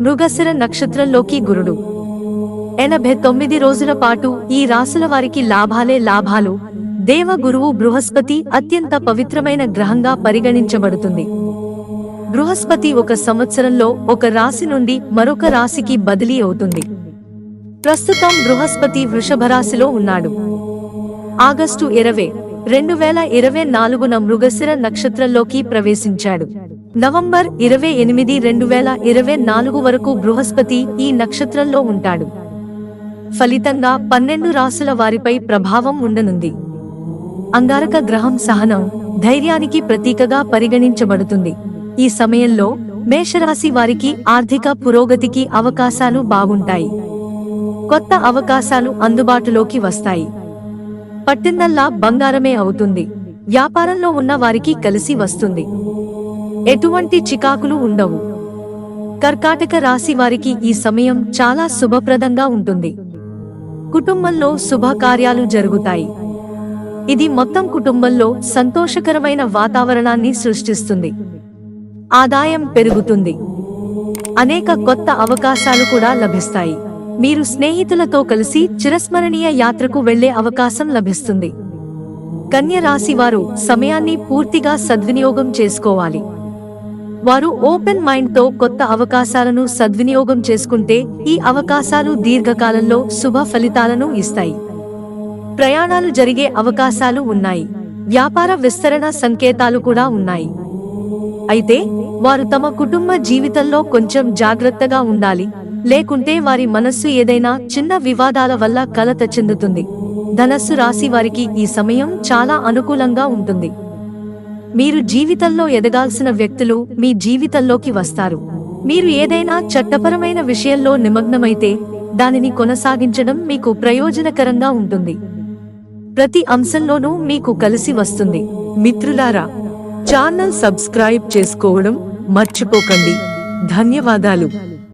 మృగశిర నక్షత్రంలోకి గురుడు. ఎనభై తొమ్మిది రోజుల పాటు ఈ రాసుల వారికి లాభాలే లాభాలు. దేవ గురువు బృహస్పతి అత్యంత పవిత్రమైన గ్రహంగా పరిగణించబడుతుంది. బృహస్పతి ఒక సంవత్సరంలో ఒక రాశి నుండి మరొక రాశికి బదిలీ అవుతుంది. ప్రస్తుతం బృహస్పతి వృషభ రాశిలో ఉన్నాడు. ఆగస్టు ఇరవై రెండు వేల ఇరవై నాలుగున మృగశిర నక్షత్రంలోకి ప్రవేశించాడు. నవంబర్ ఇరవై ఎనిమిది రెండు వేల ఇరవై నాలుగు వరకు బృహస్పతి ఈ నక్షత్రంలో ఉంటాడు. ఫలితంగా పన్నెండు రాసుల వారిపై ప్రభావం ఉండనుంది. అంగారక గ్రహం సహనం ధైర్యానికి ప్రతీకగా పరిగణించబడుతుంది. ఈ సమయంలో మేషరాశి వారికి ఆర్థిక పురోగతికి అవకాశాలు బాగుంటాయి. కొత్త అవకాశాలు అందుబాటులోకి వస్తాయి. పట్టిందల్లా బంగారమే అవుతుంది. వ్యాపారంలో ఉన్న వారికి కలిసి వస్తుంది. ఎటువంటి చికాకులు ఉండవు. కర్కాటక రాశి వారికి ఈ సమయం చాలా శుభప్రదంగా ఉంటుంది. కుటుంబంలో శుభకార్యాలు జరుగుతాయి. ఇది మొత్తం కుటుంబంలో సంతోషకరమైన వాతావరణాన్ని సృష్టిస్తుంది. ఆదాయం పెరుగుతుంది. అనేక కొత్త అవకాశాలు కూడా లభిస్తాయి. మీరు స్నేహితులతో కలిసి చిరస్మరణీయ యాత్రకు వెళ్ళే అవకాశం లభిస్తుంది. కన్య రాశి వారు సమయాన్ని పూర్తిగా సద్వినియోగం చేసుకోవాలి. వారు ఓపెన్ మైండ్తో కొత్త అవకాశాలను సద్వినియోగం చేసుకుంటే ఈ అవకాశాలు దీర్ఘకాలంలో శుభ ఫలితాలను ఇస్తాయి. ప్రయాణాలు జరిగే అవకాశాలు ఉన్నాయి. వ్యాపార విస్తరణ సంకేతాలు కూడా ఉన్నాయి. అయితే వారు తమ కుటుంబ జీవితంలో కొంచెం జాగ్రత్తగా ఉండాలి. లేకుంటే వారి మనస్సు ఏదైనా చిన్న వివాదాల వల్ల కలత చెందుతుంది. ధనస్సు రాశి వారికి ఈ సమయం చాలా అనుకూలంగా ఉంటుంది. మీరు జీవితంలో ఎదగాల్సిన వ్యక్తులు మీ జీవితంలోకి వస్తారు. మీరు ఏదైనా చట్టపరమైన విషయంలో నిమగ్నమైతే దానిని కొనసాగించడం మీకు ప్రయోజనకరంగా ఉంటుంది. ప్రతి అంశంలోనూ మీకు కలిసి వస్తుంది. మిత్రులారా ఛానల్ సబ్స్క్రైబ్ చేసుకోవడం మర్చిపోకండి. ధన్యవాదాలు.